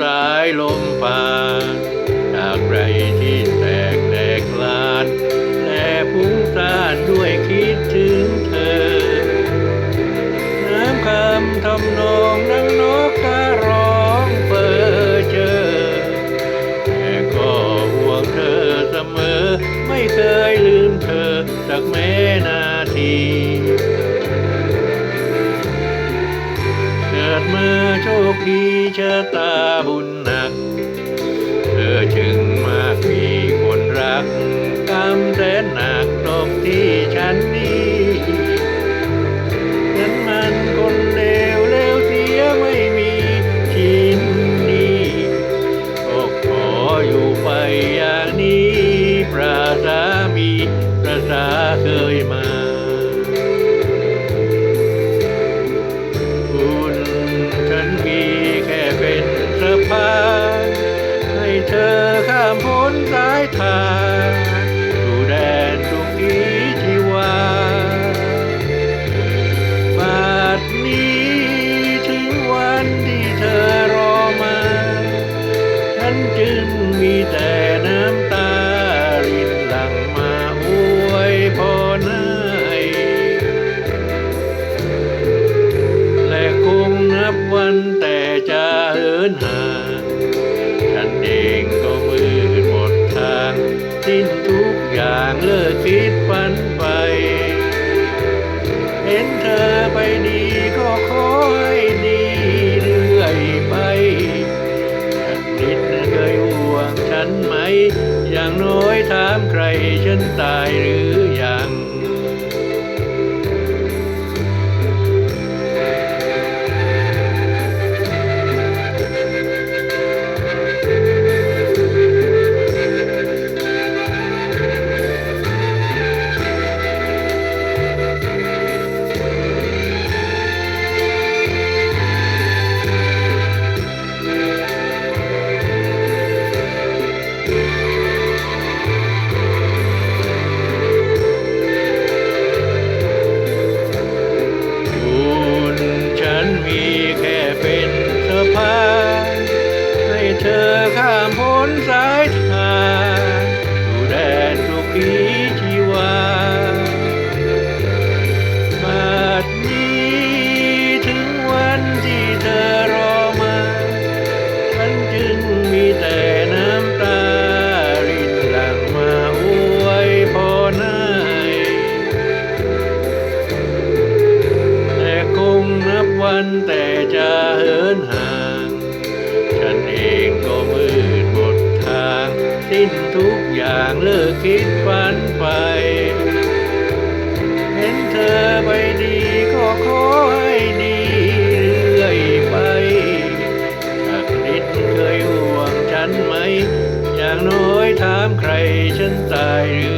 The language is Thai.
สายลมผ่านจากไรที่แตกแตกลานและพุ่งซ่านด้วยคิดถึงเธอ น้ำคำทำนองนังนกการ้องเปิดเจอแต่ก็ห่วงเธอเสมอ ไม่เคยลืมเธอสักแม้นาที ดมาโชคดีชะตาบุญหนัก เธอจึงมากมีคนรักกรรมแสนหนักตกที่ฉันนี้ฉันมันคนเลวเลวเสียไม่มีชิ้นดีก็ขออยู่ไปอย่างนี้ปราสามีประสาเคยมา นหาฉันเองก็มืดหมดทางสิ้นทุกอย่างเลิกคิดฝันไป เห็นเธอไปดีก็ขอให้ดีเรื่อยไปฉันนิดเคยห่วงฉันไหม อย่างน้อยถามใครฉันตายหรือ นันแต่จะเหินห่าง ฉันเองก็มืดหมดทาง สิ้นทุกอย่างเลิกคิดฝันไป เห็นเธอไปดีก็ขอให้ดีเรื่อยไปสักนิดเคยห่วงฉันไหม อย่างน้อยถามใครฉันตายหรือ